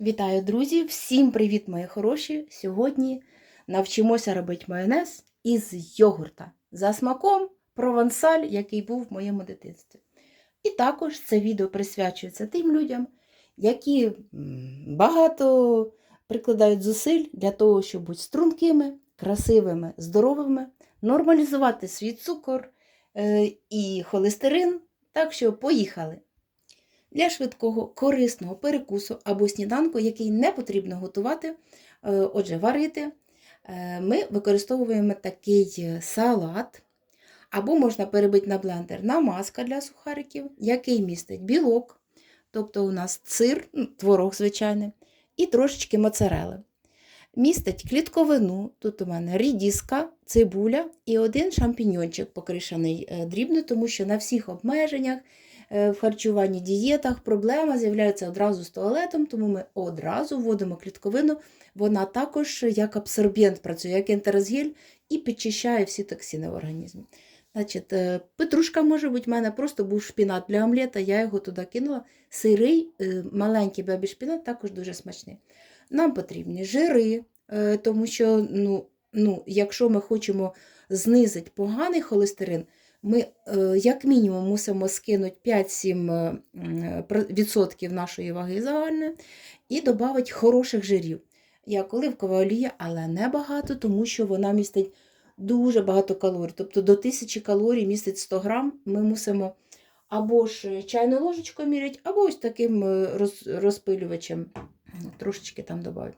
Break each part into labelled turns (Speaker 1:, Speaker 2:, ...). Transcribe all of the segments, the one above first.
Speaker 1: Вітаю, друзі! Всім привіт, мої хороші! Сьогодні навчимося робити майонез із йогурта за смаком провансаль, який був в моєму дитинстві. І також це відео присвячується тим людям, які багато прикладають зусиль для того, щоб бути стрункими, красивими, здоровими, нормалізувати свій цукор е, і холестерин. Так що поїхали! Для швидкого, корисного перекусу або сніданку, який не потрібно готувати, е, отже, варити, е, ми використовуємо такий салат, або можна перебити на блендер намазка для сухариків, який містить білок, тобто у нас цир, ну, творог звичайний, і трошечки моцарели. Містить клітковину, тут у мене рідіска, цибуля і один шампіньончик покришений е, дрібно, тому що на всіх обмеженнях е, в харчуванні дієтах проблема з'являється одразу з туалетом, тому ми одразу вводимо клітковину. Вона також як абсорбент працює, як ентерозгіль і підчищає всі токсини в організмі. Значить, е, Петрушка може бути, в мене просто був шпінат для омлета, я його туди кинула. Сирий, е, маленький бебі шпінат також дуже смачний. Нам потрібні жири, е, тому що, ну, ну, якщо ми хочемо знизити поганий холестерин, ми е, як мінімум мусимо скинути 5-7 е, м, про- відсотків нашої ваги загальної і додати хороших жирів. Як оливкова олія, але не багато, тому що вона містить дуже багато калорій. Тобто до 1000 калорій містить 100 грам. Ми мусимо або ж чайну ложечку міряти, або ось таким е, розпилювачем трошечки там додати.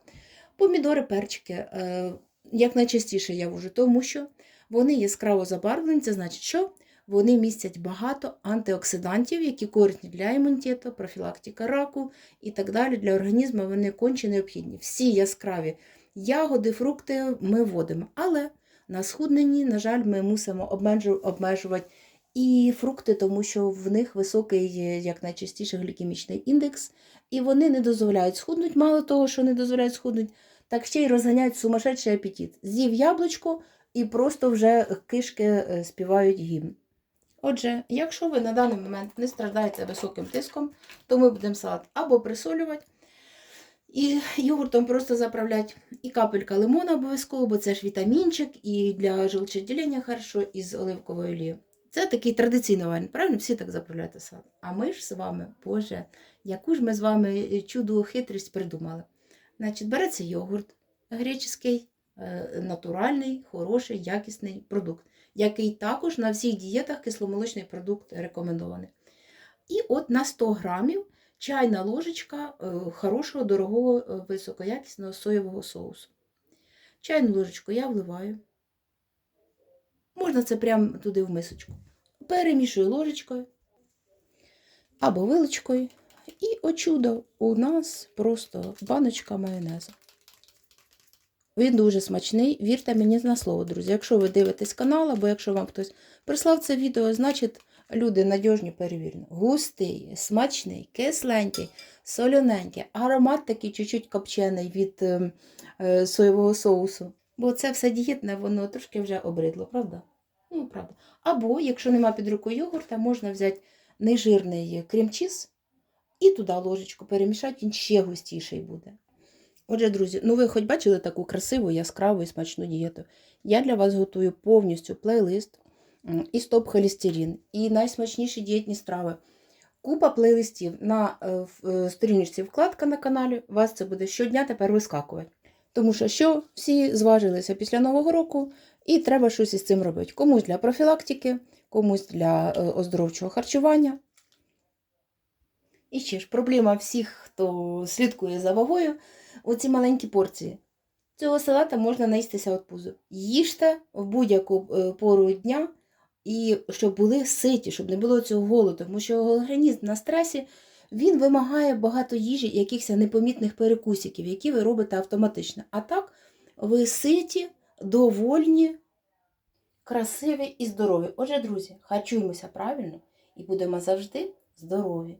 Speaker 1: Помідори, перчики, е, як найчастіше я вжу, тому що вони яскраво забарвлені, це значить, що вони містять багато антиоксидантів, які корисні для імунітету, профілактика раку і так далі. Для організму вони конче необхідні. Всі яскраві ягоди, фрукти ми вводимо. Але на схудненні, на жаль, ми мусимо обмежувати і фрукти, тому що в них високий, як найчастіше, глікемічний індекс, і вони не дозволяють схуднути. Мало того, що не дозволяють схуднути, так ще й розганяють сумасшедший апетит. З'їв яблучко і просто вже кишки е, співають гімн. Отже, якщо ви на даний момент не страдаєте високим тиском, то ми будемо салат або присолювати, і йогуртом просто заправляти, і капелька лимона обов'язково, бо це ж вітамінчик, і для желчоділення хорошо із оливковою олією. Це такий традиційний варіант, правильно? Всі так заправляють салат. А ми ж з вами, Боже, яку ж ми з вами чудову хитрість придумали. Значить, береться йогурт греческий, е, натуральний, хороший, якісний продукт, який також на всіх дієтах кисломолочний продукт рекомендований. І от на 100 грамів чайна ложечка е, хорошого, дорогого, е, високоякісного соєвого соусу. Чайну ложечку я вливаю. Можна це прямо туди в мисочку. Перемішую ложечкою або вилочкою. І о чудо, у нас просто баночка майонезу. Він дуже смачний, вірте мені на слово, друзі. Якщо ви дивитесь канал, або якщо вам хтось прислав це відео, значить люди надіжні перевірені. Густий, смачний, кисленький, солоненький, аромат такий чуть-чуть копчений від е, е, соєвого соусу. Бо це все дієтне, воно трошки вже обридло, правда? Ну, правда. Або, якщо нема під рукою йогурта, можна взяти нежирний крем-чіз і туди ложечку перемішати, він ще густіший буде. Отже, друзі, ну ви хоч бачили таку красиву, яскраву і смачну дієту. Я для вас готую повністю плейлист і стоп-холестерин, і найсмачніші дієтні страви. Купа плейлистів на е, е, сторіночці вкладка на каналі. Вас це буде щодня тепер вискакувати. Тому що що всі зважилися після Нового року, і треба щось із цим робити. Комусь для профілактики, комусь для е, оздоровчого харчування. І ще ж проблема всіх, хто слідкує за вагою, оці маленькі порції. Цього салата можна наїстися від пузу. Їжте в будь-яку е, пору дня, і щоб були ситі, щоб не було цього голоду, тому що організм на стресі він вимагає багато їжі, якихось непомітних перекусиків, які ви робите автоматично. А так, ви ситі, довольні, красиві і здорові. Отже, друзі, харчуємося правильно і будемо завжди здорові.